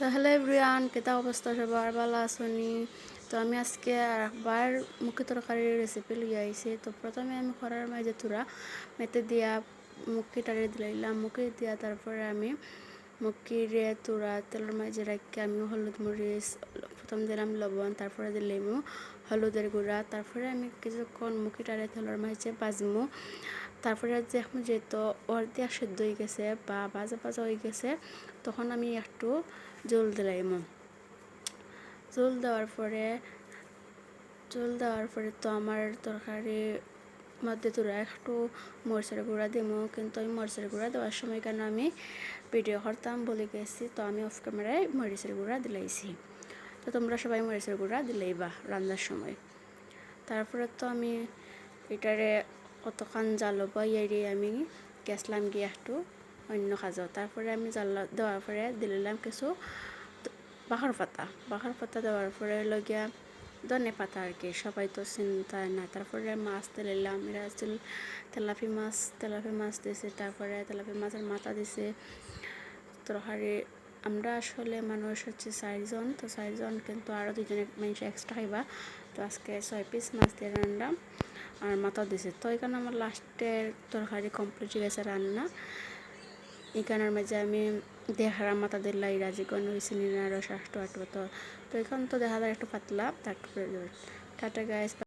Hello everyone কেতা অবস্থা সবার? ভালো আসনি তো আমি আজকে একবার মুখি তরকারির রেসিপি লিয়ে আইছি। তো প্রথমে আমি খরার মাঝে তুরা, মেতে দিয়া মুখিটারে দিলাইলাম মুখি দিয়া তারপরে আমি মুখিরে তুরা, তেলের মাঝে রাখি আমি হলুদ মরিচ, প্রথম দিলাম লবণ, তারপরে দিলাম হলুদের গুঁড়া, তারপরে আমি কিছুক্ষণ মুখিটারে তেলের মাঝে বাজমু তারপরে এখন যেহেতু অর্ধেক সেদ্ধ হয়ে গেছে বা ভাজা ভাজা হয়ে গেছে, তখন আমি একটু জল দিলাম। জল দেওয়ার পরে, জল দেওয়ার পরে তো আমার তরকারি মধ্যে তোরা একটু মরিচের গুঁড়া দিমো কিন্তু আমি মরিচের গুঁড়া দেওয়ার সময় কেন আমি ভিডিও করতাম বলে গেছি, তো আমি অফ ক্যামেরায় মরিচের গুঁড়া দিলাইছি। তো তোমরা সবাই মরিচের গুঁড়া দিলেই বা রান্নার সময়। তারপরে তো আমি এটারে কতক্ষণ জালো বাইয়ারে আমি গেছলাম গিয়ে অন্য কাজও তারপরে আমি জাল দেওয়ার পরে দিলাম কিছু বাহার পাতা। বাহার পাতা দেওয়ার পরে লগিয়া ধনে পাতা আর কি সবাই তো চিন্তা না তারপরে মাছ দিলাম এরা ছিল তেলাপি মাছ তেলাপি মাছ দিছে তারপরে তেলাপি মাছের মাথা দিছে। তরকারি আমরা আসলে মানুষ হচ্ছে চারজন তো চারজন কিন্তু আরও দুজনে মানুষ এক্সট্রা খাইবা। তো আজকে ছয় পিস মাছ দিয়ে রান্না আর মাথা দিছে। তো এখানে আমার লাস্টের তরকারি কমপ্লিট হয়ে গেছে রান্না। এখানের মাঝে আমি দেহার মাথা দিল্লাই রাজিগণ হয়েছে নিনারও ষষ্ঠ আট তো। এখন তো দেখা যায় একটু পাতলা, তারপরে টাটা গাছ